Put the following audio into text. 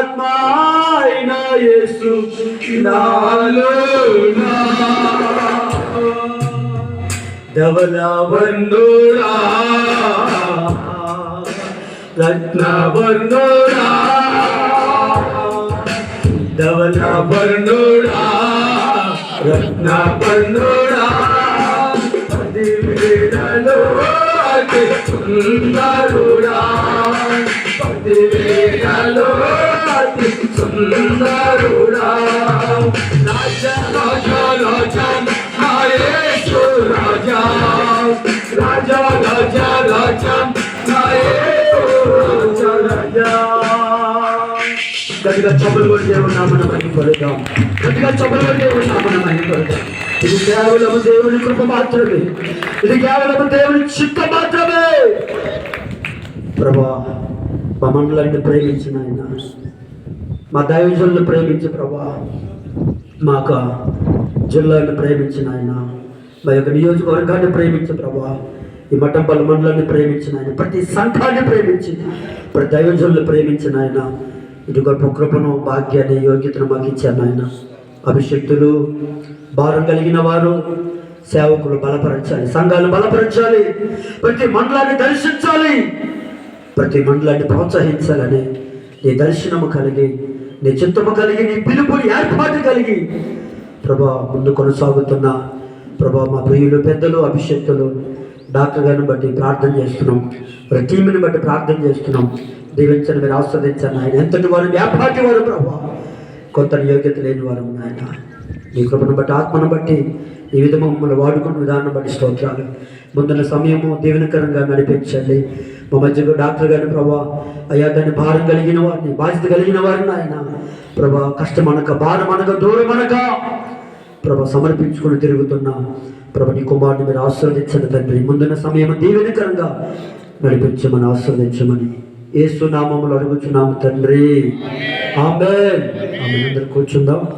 ఆత్మాయన యేసు నాలోనా. ధవలవర్ణుడా రత్నవర్ణుడా ధవలవర్ణుడా రత్నవర్ణుడా పదివేలలో అతి సుందరుడా పదివేలలో అతి సుందరుడా రాజ రాజ. రాజ నా రాజా. రాజా రాజా రాజా నా రాజా గట్టిగా చప్పలు కొట్టే ఉన్నామని మహిమ కొడతాం గట్టిగా చప్పలు కొట్టే ఉన్నామని మహిమ కొడతాం ఇది కేవలం దేవుని కృప మాత్రమే. ఇది కేవలం దేవుని చిత్త మాత్రమే. ప్రభా మా మండలాన్ని ప్రేమించిన ఆయన. మా దైవజనులను ప్రేమించి ప్రభా మాక జిల్లాను జిల్లాని ప్రేమించిన ఆయన. మా యొక్క నియోజకవర్గాన్ని ప్రేమించి ప్రభా ఈ మఠంపల్లి మండలాన్ని ప్రేమించిన ఆయన. ప్రతి సంఘాన్ని ప్రేమించి ప్రతి దైవజనులు ప్రేమించిన ఆయన. ఇది గొప్ప కృపను భాగ్యాన్ని యోగ్యతను మాకు ఇచ్చాను ఆయన అభిషక్తులు భారం కలిగిన వారు సేవకులు బలపరచాలి సంఘాలు బలపరచాలి ప్రతి మండలాన్ని దర్శించాలి ప్రతి మండలాన్ని ప్రోత్సహించాలని నీ దర్శనము కలిగి నీ చిత్తము కలిగి నీ పిలుపు ఏర్పాటు కలిగి ప్రభా ముందు కొనసాగుతున్న ప్రభా మా ప్రియులు పెద్దలు అభిషక్తులు డాక్టర్ గారిని బట్టి ప్రార్థన చేస్తున్నాం. వారి టీంని బట్టి ప్రార్థన చేస్తున్నాం. దీవించండి మీరు ఆస్వాదించండి. ఆయన ఎంతటి వారు వ్యాపారి వారు ప్రభా. కొంత యోగ్యత లేని వారు ఆయన. నీ కృపను బట్టి ఆత్మను బట్టి ఈ విధము మమ్మల్ని వాడుకున్న విధానం బట్టి స్తోత్రాలు. ముందున్న సమయము దీవెనకరంగా నడిపించండి. మా మధ్యలో డాక్టర్ గారిని ప్రభా అయ్యా దాన్ని భారం కలిగిన వారిని బాధ్యత కలిగిన వారిని ఆయన. ప్రభా కష్టం అనక భారం అనక దూరం అనక ప్రభ సమర్పించుకుని తిరుగుతున్న ప్రభ నీ కుమారుని మీరు ఆశీర్వదించండి తండ్రి. ముందున్న సమయం దీవెనకరంగా నడిపించమని ఆశీర్వదించమని. ఏసు నామములు అడుగుచున్నాము తండ్రి. ఆమె ఆమె అందరు కూర్చుందాం.